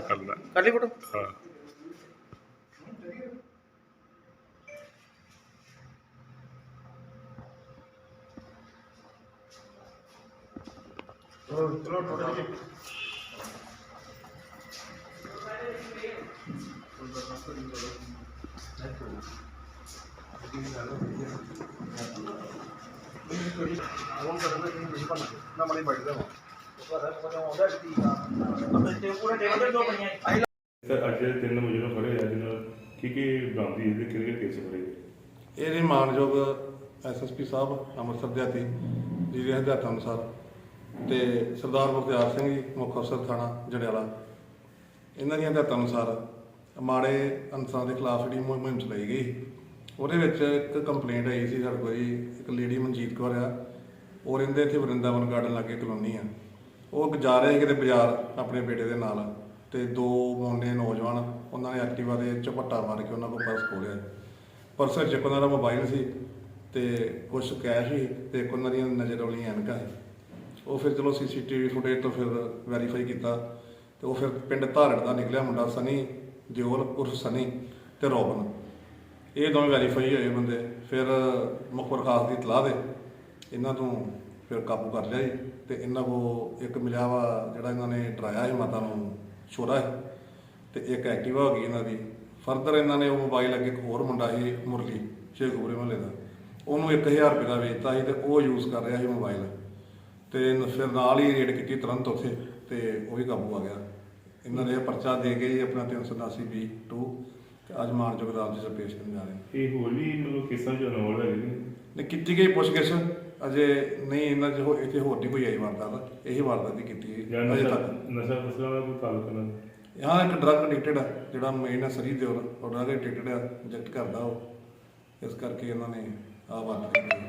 ਕਰ ਲੈ ਕਰ ਲਈ ਫੋਟੋ ਹਾਂ ਸਰ, ਅੱਜ ਜਿਹੜੇ ਤਿੰਨ ਮੁਜਰਮ ਫੜੇ ਆ ਜਿਹਨਾਂ ਕੀ ਕੀ ਬਰਾਮਦੀ ਇਹਦੇ ਕਿਹੜੇ ਕਿਹੜੇ ਕੇਸ ਫੜੇ ਗਏ? ਇਹਦੇ ਮਾਨਯੋਗ ਐਸਐਸਪੀ ਸਾਹਿਬ, ਅੰਮ੍ਰਿਤਸਰ ਦੇ ਹੱਥੀ ਜਿਹਦੇ ਹਦਾਇਤਾਂ ਅਨੁਸਾਰ ਤੇ ਸਰਦਾਰ ਬਖਤਿਆਰ ਸਿੰਘ ਜੀ, ਮੁੱਖ ਅਫਸਰ ਥਾਣਾ ਜੜਿਆਲਾ ਇਹਨਾਂ ਦੀਆਂ ਹਦਾਇਤਾਂ ਅਨੁਸਾਰ ਮਾੜੇ ਅਨਸਰਾਂ ਦੇ ਖਿਲਾਫ ਜਿਹੜੀ ਮੁਹਿੰਮ ਮੁਹਿੰਮ ਚਲਾਈ ਗਈ ਉਹਦੇ ਵਿੱਚ ਇੱਕ ਕੰਪਲੇਂਟ ਆਈ ਸੀ ਸਾਡੇ ਕੋਲ ਜੀ, ਇੱਕ ਲੇਡੀ ਮਨਜੀਤ ਕੌਰ ਆ। ਉਹ ਰਹਿੰਦੇ ਇੱਥੇ ਵਰਿੰਦਾਵਨ ਗਾਰਡਨ ਲਾਗੇ ਕਲੋਨੀ ਆ। ਉਹ ਜਾ ਰਹੇ ਕਿਤੇ ਬਾਜ਼ਾਰ ਆਪਣੇ ਬੇਟੇ ਦੇ ਨਾਲ ਤੇ ਦੋ ਮੁੰਡੇ ਨੌਜਵਾਨ ਉਹਨਾਂ ਨੇ ਐਕਟਿਵਾ ਦੇ ਝਪੱਟਾ ਮਾਰ ਕੇ ਉਹਨਾਂ ਕੋਲ ਪਰਸ ਖੋਲਿਆ ਪਰਸ 'ਚ ਇੱਕ ਉਹਨਾਂ ਦਾ ਮੋਬਾਈਲ ਸੀ ਤੇ ਕੁਝ ਕੈਸ਼ ਸੀ ਤੇ ਇੱਕ ਉਹਨਾਂ ਦੀਆਂ ਨਜ਼ਰ ਵਾਲੀਆਂ ਐਨਕਾਂ ਸੀ। ਉਹ ਫਿਰ ਚਲੋ ਸੀਸੀਟੀਵੀ ਫੁਟੇਜ ਤੋਂ ਫਿਰ ਵੈਰੀਫਾਈ ਕੀਤਾ ਤੇ ਉਹ ਫਿਰ ਪਿੰਡ ਧਾਰੜ ਦਾ ਨਿਕਲਿਆ ਮੁੰਡਾ ਸਨੀ, ਦਿਓਲ, ਉਰਫ ਸਨੀ ਤੇ ਰੋਬਨ। ਇਹ ਦੋਵੇਂ ਵੈਰੀਫਾਈ ਹੋਏ ਬੰਦੇ। ਫਿਰ ਮੁਖਬਰ ਖਾਸ ਦੀ ਇਤਲਾਹ ਦੇ ਇਹਨਾਂ ਤੋਂ ਫਿਰ ਕਾਬੂ ਕਰ ਲਿਆ ਜੀ। ਤੇ ਇਹਨਾਂ ਕੋ ਇੱਕ ਮਿਲਿਆ ਵਾ ਜਿਹੜਾ ਇਹਨਾਂ ਨੇ ਡਰਾਇਆ ਸੀ ਮਾਤਾ ਨੂੰ ਛੋਰਾ ਹੈ ਤੇ ਇੱਕ ਐਕਟਿਵਾ ਹੋ ਗਈ ਇਹਨਾਂ ਦੀ। ਫਰਦਰ ਇਹਨਾਂ ਨੇ ਉਹ ਮੋਬਾਈਲ ਅੱਗੇ ਇੱਕ ਹੋਰ ਮੁੰਡਾ ਸੀ ਮੁਰਲੀ ਸ਼ੇਖੂਪੁਰੇ ਮਹੱਲੇ ਦਾ। ਉਹਨੂੰ 1000 ਰੁਪਏ ਦਾ ਵੇਚਤਾ ਸੀ ਤੇ ਉਹ ਯੂਜ਼ ਕਰ ਰਿਹਾ ਸੀ ਮੋਬਾਈਲ ਤੇ ਫਿਰ ਨਾਲ ਹੀ ਰੇਡ ਕੀਤੀ ਤੁਰੰਤ ਉੱਥੇ ਤੇ ਉਹ ਵੀ ਕਾਬੂ ਆ ਗਿਆ। ਇਹਨਾਂ ਨੇ ਪਰਚਾ ਦੇ ਕੇ ਜੀ ਆਪਣਾ 382 ਬੀ 2 ਤੇ ਅੱਜ ਮਾਨਯੋਗ ਅਦਾਲਤ 'ਚ ਪੇਸ਼ ਕਰਨ ਜਾ ਰਹੇ ਨੇ ਇਹ ਹੋਰ ਵੀ ਮਤਲਬ ਕੇਸਾਂ ਚ ਇਨਵੋਲਵ ਹੈਗੇ ਨੇ? ਕੀਤੀ ਗਈ ਪੁੱਛਗਿੱਛ। ਅਜੇ ਨਹੀਂ ਇਹਨਾਂ 'ਚ ਹੋ- ਇੱਥੇ ਹੋਰ ਨਹੀਂ ਕੋਈ ਆਈ ਵਾਰਦਾਤ ਇਹੀ ਵਾਰਦਾਤ ਹੀ ਕੀਤੀ ਹੈ ਅਜੇ ਨਸ਼ਾ ਤੱਕ। ਨਸ਼ਾ ਫਸਲਾਂ ਦਾ ਕੋਈ ਤਾਲੁਕ ਨਾ ਹਾਂ ਇੱਕ ਡਰਗ ਐਡਿਕਟਡ ਆ ਜਿਹੜਾ ਮੇਨ ਆ ਸਰੀ ਦਿਓਰ ਉਹ ਡਰਗ ਐਡਿਕਟਡ ਆ ਇੰਜੈਕਟ ਕਰਦਾ ਉਹ ਇਸ ਕਰਕੇ ਇਹਨਾਂ ਨੇ ਆਹ ਵਾਰਦਾਤ ਕੀਤੀ।